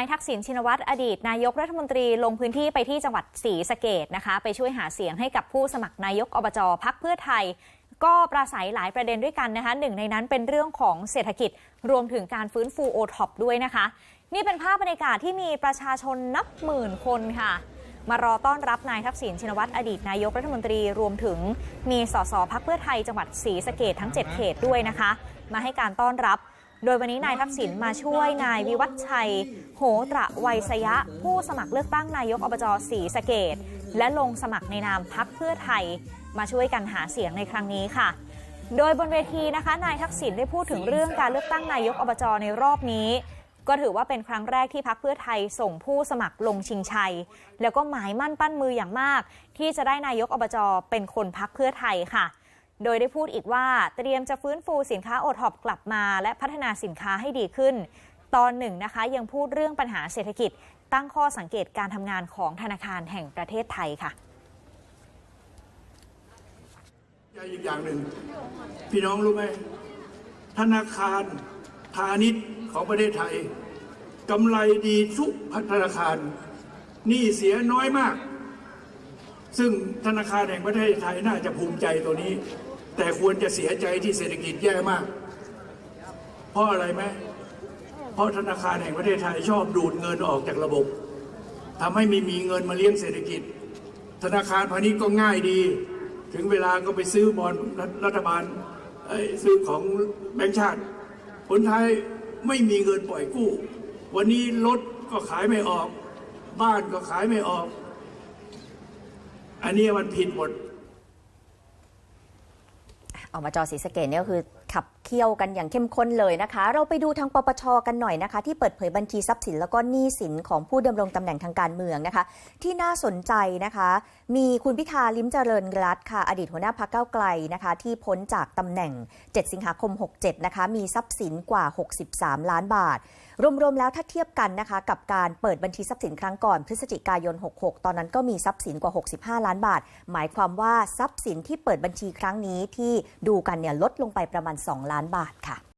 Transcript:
นายทักษิณชินวัตรอดีต นายกรัฐมนตรีลงพื้นที่ไปที่จังหวัดศรีสะเกดนะคะ ไปช่วยหาเสียงให้กับผู้สมัครนายกอบจพักเพื่อไทย ก็ปราศัยหลายประเด็นด้วยกันนะคะหนึ่งในนั้นเป็นเรื่องของเศรษฐกิจรวมถึงการฟื้นฟูโอท็อปด้วยนะคะ นี่เป็นภาพบรรยากาศที่มีประชาชนนับหมื่นคนค่ะ มารอต้อนรับนายทักษิณชินวัตรอดีตนายกรัฐมนตรีรวมถึงมีสสพักเพื่อไทยจังหวัดศรีสะเกดทั้ง 7 เขตด้วยนะคะ มาให้การต้อนรับ โดยวันนี้นายทักษิณมาช่วยนายวิวัฒชัย โหตระไวยสยะ ผู้สมัครเลือกตั้งนายกอบจศรีสะเกดและลงสมัครในนามพักเพื่อไทย มาช่วยกันหาเสียงในครั้งนี้ค่ะ โดยบนเวทีนะคะนายทักษิณได้พูดถึงเรื่องการเลือกตั้งนายกอบจในรอบนี้ ก็ถือว่าเป็นครั้งแรกที่พักเพื่อไทยส่งผู้สมัครลงชิงชัย แล้วก็หมายมั่นปั้นมืออย่างมาก ที่จะได้นายกอบจเป็นคนพักเพื่อไทยค่ะ โดยได้พูดอีกว่าเตรียมจะฟื้นฟูสินค้าโอท็อปกลับมา และพัฒนาสินค้าให้ดีขึ้น ตอนหนึ่งนะคะยังพูดเรื่องปัญหาเศรษฐกิจ ตั้งข้อสังเกตการทำงานของธนาคารแห่งประเทศไทยค่ะอีกอย่างหนึ่งพี่น้องรู้ไหมธนาคารพาณิชย์ของประเทศไทยกำไรดีทุกธนาคารหนี้เสียน้อยมาก ซึ่งธนาคารแห่งประเทศไทยน่าจะภูมิใจตัวนี้ แต่ควรจะเสียใจที่เศรษฐกิจแย่มาก เพราะอะไรไหมเพราะธนาคารแห่งประเทศไทยชอบดูดเงินออกจากระบบทำให้ไม่มีเงินมาเลี้ยงเศรษฐกิจ ธนาคารพาณิชย์ก็ง่ายดี ถึงเวลาก็ไปซื้อบอลรัฐรัฐบาลซื้อของแบงก์ชาติผลท้ายไม่มีเงินปล่อยกู้ วันนี้รถก็ขายไม่ออก บ้านก็ขายไม่ออก อันนี้มันผิดหมด อบจศรีสเกดเนี่ยก็คือขับเคี่ยวกันอย่างเข้มข้นเลยนะคะ เราไปดูทางปปชกันหน่อยนะคะ ที่เปิดเผยบัญชีทรัพย์สินแล้วก็หนี้สินของผู้ดำรงตำแหน่งทางการเมืองนะคะ ที่น่าสนใจนะคะ มีคุณพิธาลิ้มเจริญรัตค่ะ อดีตหัวหน้าพักเก้าไกลนะคะ ที่พ้นจากตำแหน่ง 7 สิงหาคม 67 นะคะ มีทรัพย์สินกว่า 63 ล้านบาท รวมๆแล้วถ้าเทียบกันนะคะ กับการเปิดบัญชีทรัพย์สินครั้งก่อนพฤศจิกายน 66 ตอนนั้นก็มีทรัพย์สินกว่า 65 ล้านบาท หมายความว่าทรัพย์สินที่เปิดบัญชีครั้งนี้ที่ดูกันเนี่ยลดลงไปประมาณ 2 ล้านบาทค่ะ